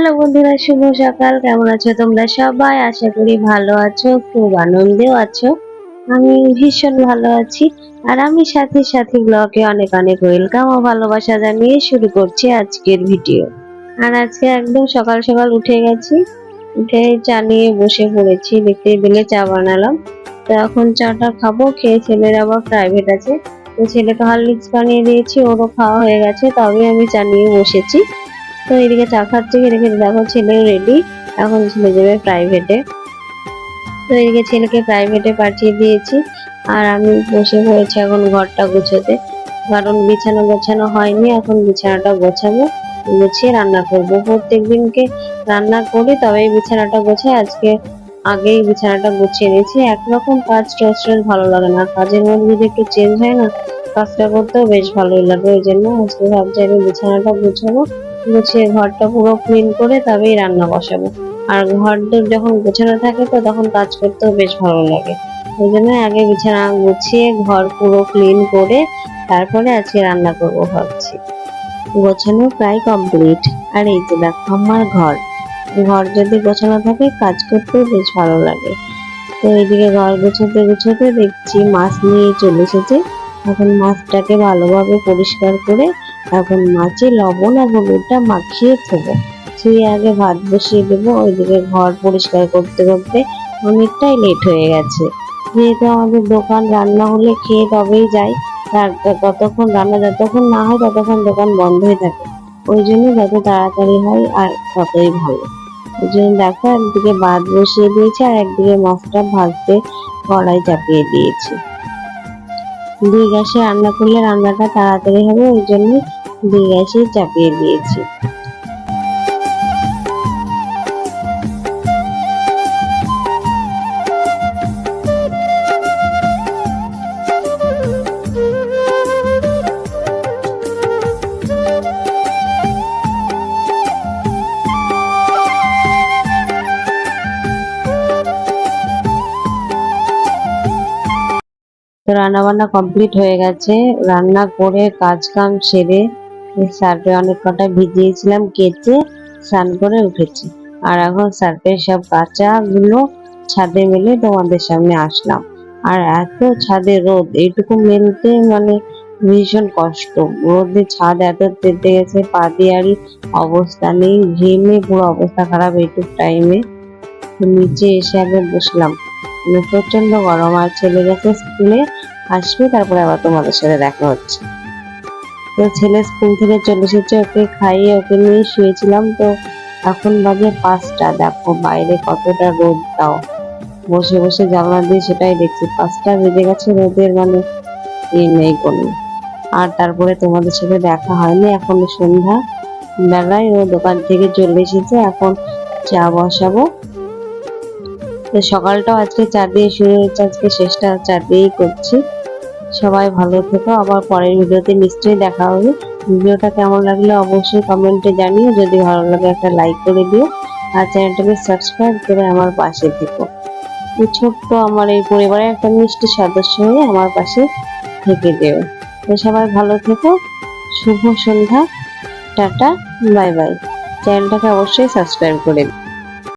Hello বন্ধুরা, শুভ সকাল। কেমন আছো তোমরা সবাই? আশা করি ভালো আছো, খুব আনন্দেও আছো। আমি ভীষণ ভালো আছি। আর আমি সাথে সাথে ব্লগে অনেক অনেক ওয়েলকাম ও ভালোবাসা জানিয়ে শুরু করছি আজকের ভিডিও আর আজকে একদম সকাল সকাল উঠে গেছি। উঠে চা নিয়ে বসে পড়েছি দেখতে দিলে চা বানালাম। তো এখন চাটা খাব, খেয়ে ছেলের আবার প্রাইভেট আছে। তো ছেলেকে হরলিক্স বানিয়ে দিয়েছি, ওরও খাওয়া হয়ে গেছে, তবে আমি চা নিয়ে বসেছি। তো এদিকে চা খাচ্ছে এদিকে দেখো ছেলে রেডি এখন ছেলে যাবে প্রাইভেটে তো এদিকে ছেলেকে প্রাইভেটে পাঠিয়ে দিয়েছি, আর আমি বসে পড়েছি এখন ঘরটা গুছোতে। কারণ বিছানা গোছানো হয়নি, এখন বিছানাটা গোছাবো, গুছিয়ে রান্না করব। প্রত্যেক দিনকে রান্না করি তবে বিছানাটা গোছাই। আজকে আগেই বিছানাটা গুছিয়ে নিয়েছি। একরকম কাজ রেস্টুরেন্ট ভালো লাগে না। কাজের মধ্যে যদি একটু চেঞ্জ হয় না, কাজটা করতেও বেশ ভালোই লাগে। ওই জন্য আজকে ভাবছি আমি বিছানাটা গুছাবো। গুছিয়ে ঘরটা পুরো ক্লিন করে তবেই রান্না বসাবো। আর ঘর যখন গোছানো থাকে তো তখন কাজ করতেও বেশ ভালো লাগে। ওই জন্য আগে বিছানা গুছিয়ে ঘর পুরো ক্লিন করে তারপরে আজকে রান্না করব ভাবছি। গোছানো প্রায় কমপ্লিট আর এই যে দেখো আমার ঘর। ঘর যদি গোছানো থাকে কাজ করতেও বেশ ভালো লাগে। তো এইদিকে ঘর গোছাতে গোছাতে দেখছি মাছ নিয়ে চলে এসেছে। এখন মাছটাকে ভালোভাবে পরিষ্কার করে এখন মাছে লবণ আর হলুদটা মাখিয়ে থবো ধুয়ে আগে ভাত বসিয়ে দেবো, ওইদিকে ঘর পরিষ্কার করতে করতে অনেকটাই লেট হয়ে গেছে। যেহেতু আমাদের দোকান রান্না হলে খেয়ে তবেই যাই, তার ততক্ষণ রান্না যতক্ষণ না হয় ততক্ষণ দোকান বন্ধ হয়ে থাকে। ওই জন্য যত তাড়াতাড়ি হয় আর ততই ভালো। ওই জন্য দেখো একদিকে ভাত বসিয়ে দিয়েছি আর একদিকে মাছটা ভাজতে কড়াই চাপিয়ে দিয়েছি। দুই গ্যাসে রান্না করলে রান্নাটা তাড়াতাড়ি হবে ওই জন্য দুই গ্যাসে চাপিয়ে দিয়েছি। তো রান্না বান্না কমপ্লিট হয়ে গেছে। রান্না করে কাজ কাম সেরে সার্ফে অনেক কটা ভিজিয়েছিলাম কেচে স্নান করে উঠেছি। আর এখন সার্ফের সব কাঁচা গুলো ছাদে মেলে তোমাদের সামনে আসলাম। আর এত ছাদে রোদ, এইটুকু মেলতে মানে ভীষণ কষ্ট। রোদে ছাদ এত তেতে গেছে, পা দিয়ারই অবস্থা নেই। ঘেমে পুরো অবস্থা খারাপ এইটুক টাইমে নিচে এসে আগে বসলাম। মানে প্রচণ্ড গরম, আর ছেলে গেছে স্কুলে। আসবে, তারপরে আবার তোমাদের সাথে দেখা হচ্ছে। তো ছেলে স্কুল থেকে চলে এসেছে, ওকে খাইয়ে ওকে নিয়ে শুয়েছিলাম, তো এখন বাজে পাঁচটা। দেখো বাইরে কতটা রোদ দাও বসে বসে জানলা দিয়ে সেটাই দেখছি, পাঁচটা বেজে গেছে, রোদের মানে ইয়ে নেই কোনো। আর তারপরে তোমাদের সাথে দেখা হয়নি, এখন সন্ধ্যা বেলায় ও দোকান থেকে চলে এসেছে, এখন চা বসাবো। তো সকালটাও আজকে চা দিয়ে শুরু হয়েছে, আজকে শেষটা চা দিয়েই করছি। সবাই ভালো থেকো। আবার পরের ভিডিওতে নিশ্চয়ই দেখা হবে। ভিডিওটা কেমন লাগলে অবশ্যই কমেন্টে জানিও। যদি ভালো লাগে একটা লাইক করে দিও। আর চ্যানেলটাকে সাবস্ক্রাইব করে আমার পাশে থেকো। ছোট্ট আমার এই পরিবারের একটা মিষ্টি সদস্য হয়ে আমার পাশে থেকে দেবে তো সবাই ভালো থেকো। শুভ সন্ধ্যা। টাটা। Bye bye. চ্যানেলটাকে অবশ্যই সাবস্ক্রাইব করে দিও।